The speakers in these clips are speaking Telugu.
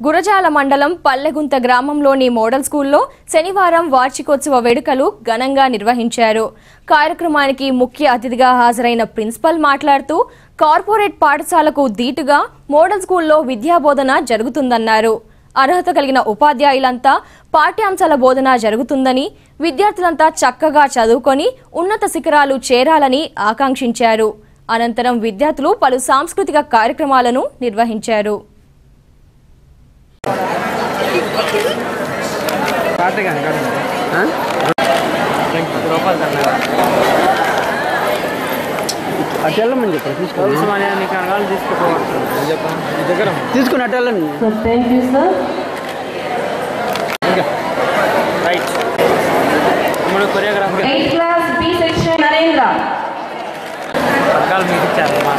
గురజాల మండలం పల్లెగుంత గ్రామంలోని మోడల్ స్కూల్లో శనివారం వార్షికోత్సవ వేడుకలు ఘనంగా నిర్వహించారు. కార్యక్రమానికి ముఖ్య అతిథిగా హాజరైన ప్రిన్సిపల్ మాట్లాడుతూ కార్పొరేట్ పాఠశాలకు దీటుగా మోడల్ స్కూల్లో విద్యాబోధన జరుగుతుందన్నారు. అర్హత కలిగిన ఉపాధ్యాయులంతా పాఠ్యాంశాల బోధన జరుగుతుందని విద్యార్థులంతా చక్కగా చదువుకొని ఉన్నత శిఖరాలు చేరాలని ఆకాంక్షించారు. అనంతరం విద్యార్థులు పలు సాంస్కృతిక కార్యక్రమాలను నిర్వహించారు. काटे का हाँ రూపాయలు అటు వెళ్ళమని చెప్పారు తీసుకుని ఉస్మానియా కనగాలు తీసుకుపోవచ్చు దగ్గర తీసుకుని అటు వెళ్ళండి So thank you, sir. Right ఇప్పుడు choreographer Eighth class B section, Narendra. పథకాలు మీకు ఇచ్చారు మా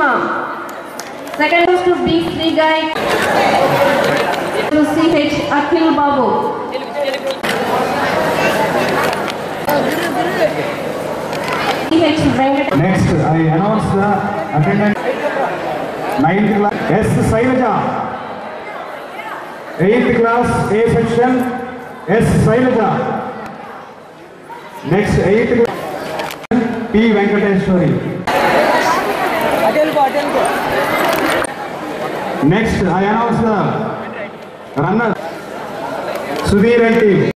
Ma'am. Second goes to B Sri Guy. To CH Akhil Babu. Next, I announce the attendance. Ninth class, S. Sailaja. Eighth class, A section, S. Sailaja. Next, eighth class, P. Venkateshwari. Next, I announce the runner, Sudhir Reddy.